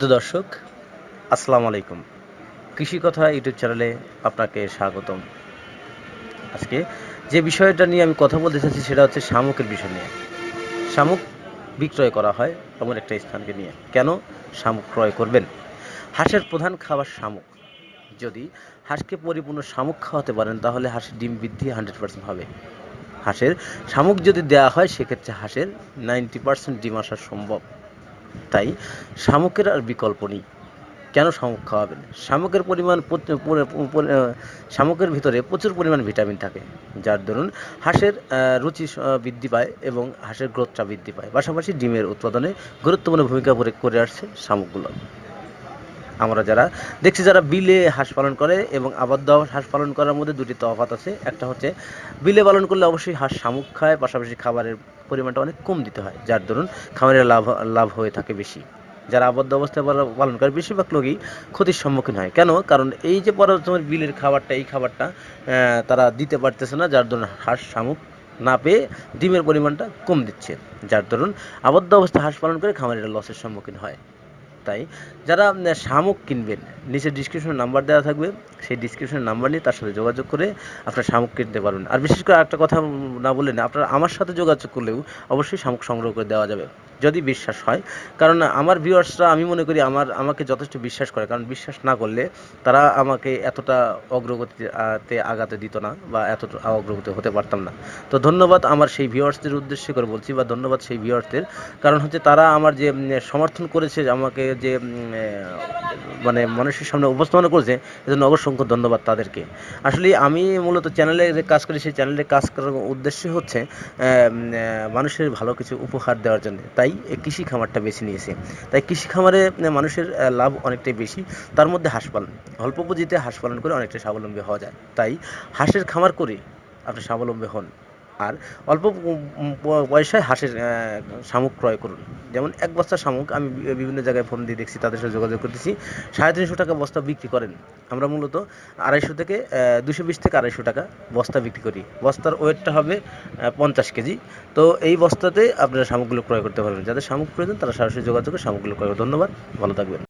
তো দর্শক, আসসালামু আলাইকুম। কৃষি কথা ইউটিউব চ্যানেলে আপনাকে স্বাগতম। আজকে যে বিষয়টা নিয়ে আমি কথা বলতে চাচ্ছি সেটা হচ্ছে শামুকের বিষয় নিয়ে। শামুক বিক্রয় করা হয় এমন একটা স্থানকে নিয়ে। কেন শামুক ক্রয় করবেন? হাঁসের প্রধান খাবার শামুক। যদি হাঁসকে পরিপূর্ণ শামুক খাওয়াতে পারেন, তাহলে হাঁসের ডিম বৃদ্ধি হান্ড্রেড পার্সেন্ট হবে। হাঁসের শামুক যদি দেওয়া হয়, সেক্ষেত্রে হাঁসের নাইনটি পার্সেন্ট ডিম আসা সম্ভব। তাই শামুকের আর বিকল্প নেই। কেন শামুক খাওয়াবেন? শামুকের পরিমাণ শামুকের ভিতরে প্রচুর পরিমাণ ভিটামিন থাকে, যার দরুন হাঁসের রুচি বৃদ্ধি পায় এবং হাঁসের গ্রোথটা বৃদ্ধি পায়। পাশাপাশি ডিমের উৎপাদনে গুরুত্বপূর্ণ ভূমিকা করে আসছে শামুকগুলো। আমরা যারা দেখছি যারা বিলে হাঁস পালন করে এবং আবদ্ধ হাঁস পালন করার মধ্যে দুটি তফাৎ আছে। একটা হচ্ছে, বিলে পালন করলে অবশ্যই হাঁস শামুক খায়, পাশাপাশি খাবারের পরিমাণটা অনেক কম দিতে হয়, যার দরুন খামারের লাভ লাভ হয়ে থাকে বেশি। যারা আবদ্ধ অবস্থায় পালন করে, বেশিরভাগ লোকই ক্ষতির সম্মুখীন হয়। কেন? কারণ এই যে তোমার বিলের খাবারটা, এই খাবারটা তারা দিতে পারতেছে না, যার দরুন হাঁস শামুক না পেয়ে ডিমের পরিমাণটা কম দিচ্ছে, যার দরুন আবদ্ধ অবস্থায় হাঁস পালন করে খামারের লসের সম্মুখীন হয়। তাই যারা শামুক কিনবেন, নিচে ডিসক্রিপশনে নাম্বার দেওয়া থাকবে, সেই ডিসক্রিপশনের নাম্বার নিয়ে তার সাথে যোগাযোগ করে আপনার শামুক কিনতে পারবেন। আর বিশেষ করে একটা কথা না বললেন আপনারা আমার সাথে যোগাযোগ করলেও অবশ্যই শামুক সংগ্রহ করে দেওয়া যাবে। যদি বিশ্বাস হয়। কারণ আমার ভিউয়ার্সরা, আমি মনে করি আমার, আমাকে যথেষ্ট বিশ্বাস করে। কারণ বিশ্বাস না করলে তারা আমাকে এতটা অগ্রগতিতে আগাতে দিত না বা এতটা অগ্রগতি হতে পারতাম না। তো ধন্যবাদ আমার সেই ভিউয়ার্সদের উদ্দেশ্যে করে বলছি বা ধন্যবাদ সেই ভিউয়ার্সদের। কারণ হচ্ছে তারা আমার যে সমর্থন করেছে আমাকে যে মানে মানুষের সামনে উপস্থাপনা করেছে, এজন্য অসংখ্য ধন্যবাদ তাদেরকে। আসলে আমি মূলত চ্যানেলে যে কাজ করি, সেই চ্যানেলে কাজ করার উদ্দেশ্য হচ্ছে মানুষের ভালো কিছু উপহার দেওয়ার জন্য। তাই এই কৃষি খামারটা বেছে নিয়েছে। তাই কৃষি খামারে মানুষের লাভ অনেকটাই বেশি। তার মধ্যে হাঁস পালন। অল্প পুঁজিতে হাঁস পালন করে অনেকটা স্বাবলম্বী হওয়া যায়। তাই হাঁসের খামার করে আপনি স্বাবলম্বী হন। আর অল্প পয়সায় হাঁসের শামুক ক্রয় করুন। যেমন এক বস্তা শামুক আমি বিভিন্ন জায়গায় ফোন দিয়ে দেখছি, তাদের সাথে যোগাযোগ করতেছি। সাড়ে তিনশো টাকা বস্তা বিক্রি করেন। আমরা মূলত আড়াইশো থেকে দুশো বিশ থেকে আড়াইশো টাকা বস্তা বিক্রি করি। বস্তার ওয়েটটা হবে পঞ্চাশ কেজি। তো এই বস্তাতে আপনারা শামুকগুলো ক্রয় করতে পারবেন। যাদের শামুক প্রয়োজন, তারা সরাসরি যোগাযোগ করে শামুকগুলো ক্রয়। ধন্যবাদ। ভালো থাকবেন।